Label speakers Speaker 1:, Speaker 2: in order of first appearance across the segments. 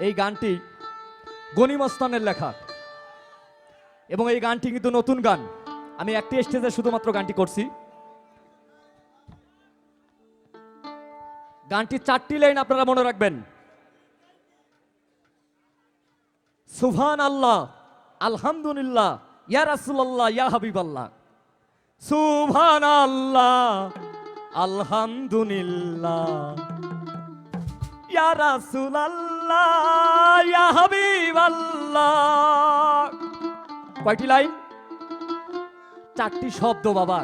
Speaker 1: এই গানটি গনিমস্তানের লেখা। এবং এই গানটি কিন্তু নতুন গান। আমি একটি স্টেজে শুধুমাত্র গানটি করছি। গানটি চারটি লাইন আপনারা মনে রাখবেন। সুভান আল্লাহ আলহামদুলিল্লাহ, ইয়া রাসূলুল্লাহ, ইয়া হাবিবাল্লাহ। সুভান আল্লাহ আলহামদুলিল্লাহ। ইয়া রাসূলুল্লাহ, ইয়া কয়টি লাইন? চারটি শব্দ, বাবা।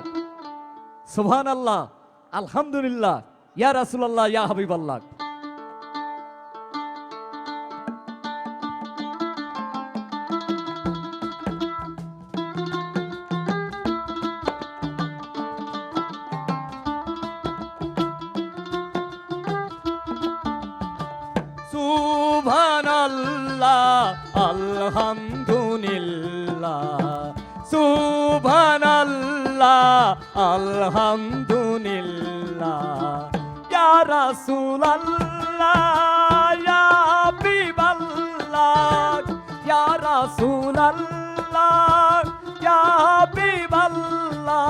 Speaker 1: সুবহান আল্লাহ আলহামদুলিল্লাহ, ইয়া রাসূলুল্লাহ, ইয়া হাবিবাল্লাহ। সুবহানাল্লাহ আলহামদুলিল্লাহ সুবহানাল্লাহ আলহামদুলিল্লাহ। ইয়া রাসূলুল্লাহ ইয়া হাবিবাল্লাহ ইয়া রাসূলুল্লাহ ইয়া হাবিবাল্লাহ।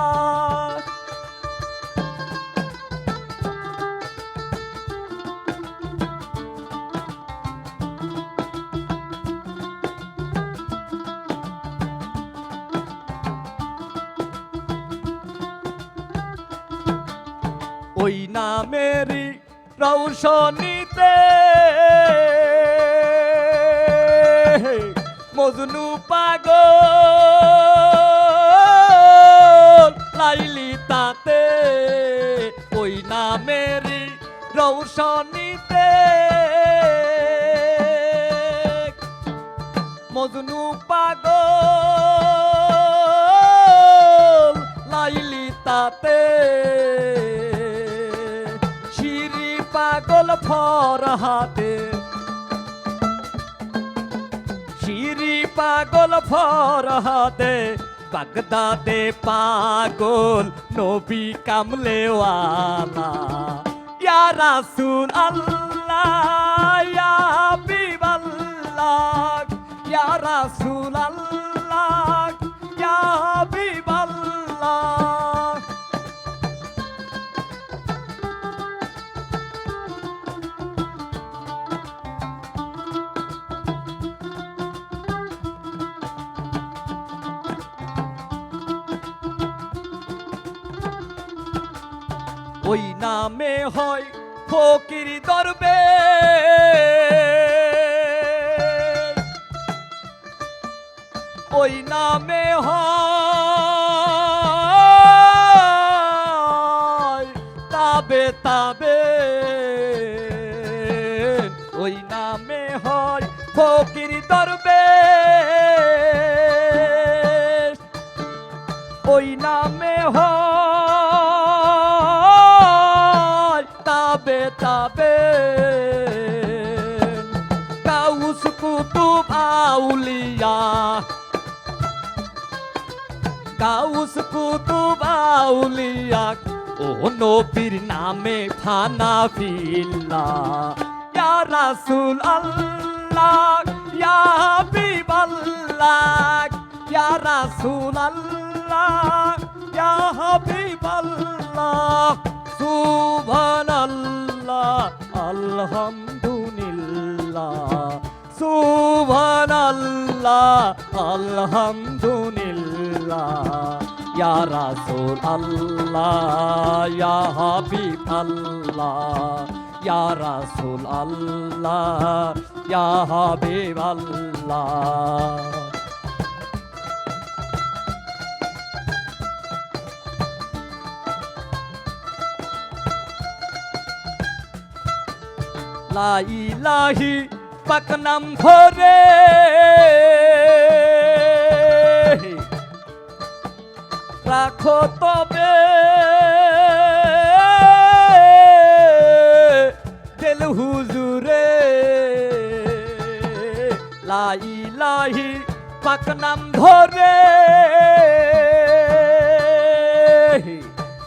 Speaker 1: ওই নামেরই রৌশনীতে মজনু পাগল লাইলি তাতে। ওই নামেরই রৌশনীতে ফরহাতে শিরি পাগল ফরহাতে বাগদাদে পাগল নবী কামলেওয়ালা। ইয়া রাসূল আল্লাহ, ইয়া হাবিবাল্লাহ, ইয়া রাসূল আল্লাহ। ওই নামে হয় ফকির দরবে। ওই নামে হয় তাবে তাবে। ওই নামে হয় ফকির দরবে। কাউস কুতুব আউলিয়া ও নবীর নামে ফানা ফিল্লা। ইয়া রাসূল আল্লাহ ইয়া হাবিবাল্লাহ, ইয়া রাসূল আল্লাহ ইয়া হাবিবাল্লাহ, সুবহানাল্লাহ, আলহামদুলিল্লাহ সুবহানাল্লাহ, আলহামদুলিল্লাহ। ইয়া রাসূল আল্লাহ, ইয়া হাবিব আল্লাহ, ইয়া রাসূল আল্লাহ, ইয়া হাবিব আল্লাহ। লা ইলাহি, পাক নাম রাখো তবে দিল হুজুরে। লা ইলাহি পাক নাম ধরে।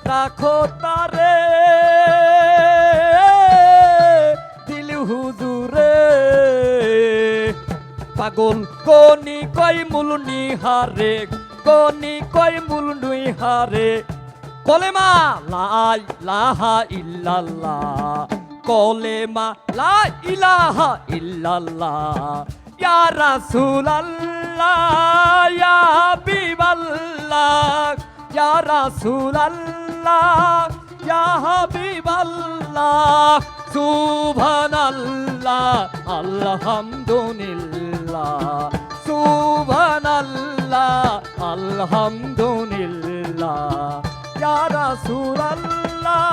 Speaker 1: রাখো তারে। দিল হুজুরে। পাগল কোনি কই মূল নিহারে কোনি কই মূল নিহারে কলেমা লাই, লাহা, ইল্লাল্লাহ। কলেমা লা ইলাহা, ইল্লাল্লাহ। ইয়া রাসূলাল্লাহ, ইয়া হাবিবাল্লাহ। ইয়া রাসূলাল্লাহ, ইয়া হাবিবাল্লাহ। সুবহানাল্লাহ, আলহামদুলিল্লাহ। সুবহানাল্লাহ আলহামদুলিল্লাহ। ইয়া রাসূলুল্লাহ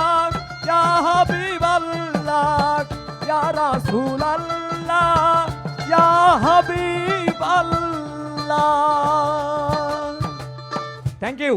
Speaker 1: ইয়া হাবিবাল্লাহ ইয়া রাসূলুল্লাহ ইয়া হাবিবাল্লাহ। Thank you